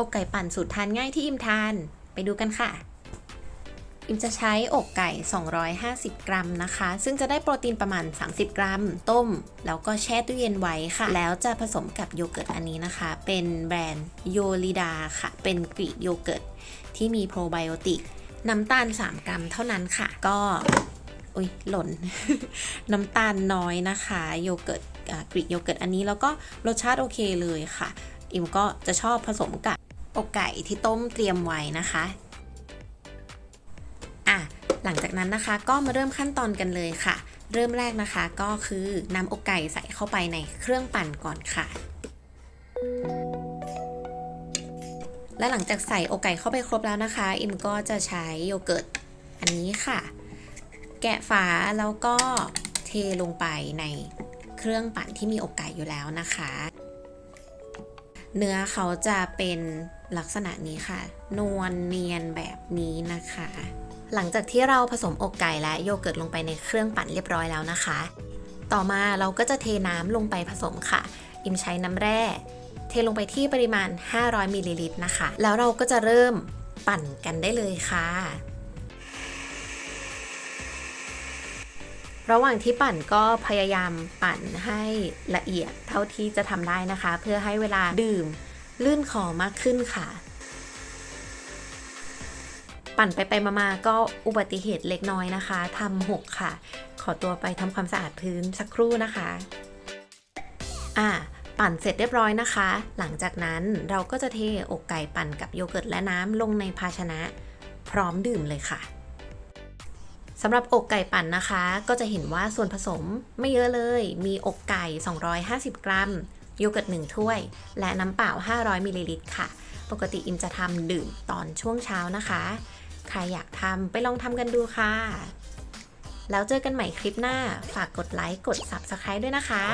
อกไก่ปั่นสูตรทานง่ายที่อิมทาน ไปดูกันค่ะ อิมจะใช้อกไก่ 250 กรัมนะคะ ซึ่งจะได้โปรตีนประมาณ 30 กรัม ต้ม แล้วก็แช่ตู้เย็นไว้ค่ะ แล้วจะผสมกับโยเกิร์ตอันนี้นะคะ เป็นแบรนด์โยลิดาค่ะ เป็นกรีกโยเกิร์ตที่มีโปรไบโอติก น้ำตาล 3 กรัมเท่านั้นค่ะ ก็อุ้ยหล่น น้ำตาลน้อยนะคะ โยเกิร์ตกรีกโยเกิร์ตอันนี้แล้วก็รสชาติโอเคเลยค่ะ อิมก็จะชอบผสมกับ อกไก่ที่ต้มเตรียมไว้นะคะอะหลังจากนั้นนะคะก็มาเริ่มขั้นตอนกันเลยค่ะ เริ่มแรกนะคะก็คือนำอกไก่ใส่เข้าไปในเครื่องปั่นก่อนค่ะ และหลังจากใส่อกไก่เข้าไปครบแล้วนะคะ อิมก็จะใช้โยเกิร์ตอันนี้ค่ะ แกะฝาแล้วก็เทลงไปในเครื่องปั่นที่มีอกไก่อยู่แล้วนะคะ เนื้อเขาจะเป็นลักษณะนี้ค่ะ นวลเนียนแบบนี้นะคะ หลังจากที่เราผสมอกไก่และโยเกิร์ตลงไปในเครื่องปั่นเรียบร้อยแล้วนะคะ ต่อมาเราก็จะเทน้ำลงไปผสมค่ะ อิมใช้น้ำแร่ เทลงไปที่ปริมาณ 500มิลลิลิตรนะคะ แล้วเราก็จะเริ่มปั่นกันได้เลยค่ะ ระหว่างที่ปั่นก็พยายามปั่นให้ละเอียดเท่าที่จะทำได้นะคะ เพื่อให้เวลาดื่มลื่นคอมากขึ้นค่ะ ปั่นไปไปมาๆก็อุบัติเหตุเล็กน้อยนะคะทำหกค่ะ ขอตัวไปทำความสะอาดพื้นสักครู่นะคะ อ่าปั่นเสร็จเรียบร้อยนะคะ หลังจากนั้นเราก็จะเทอกไก่ปั่นกับโยเกิร์ตและน้ำลงในภาชนะ พร้อมดื่มเลยค่ะ สำหรับอกไก่ปั่นนะคะ ก็จะเห็นว่าส่วนผสมไม่เยอะเลย มีอกไก่ 250 กรัม โยเกิร์ต 1 ถ้วย และน้ำเปล่า 500 มิลลิลิตรค่ะ ปกติอิมจะทำดื่มตอนช่วงเช้านะคะ ใครอยากทำไปลองทำกันดูค่ะ แล้วเจอกันใหม่คลิปหน้า ฝากกดไลค์ กด Subscribe ด้วยนะคะ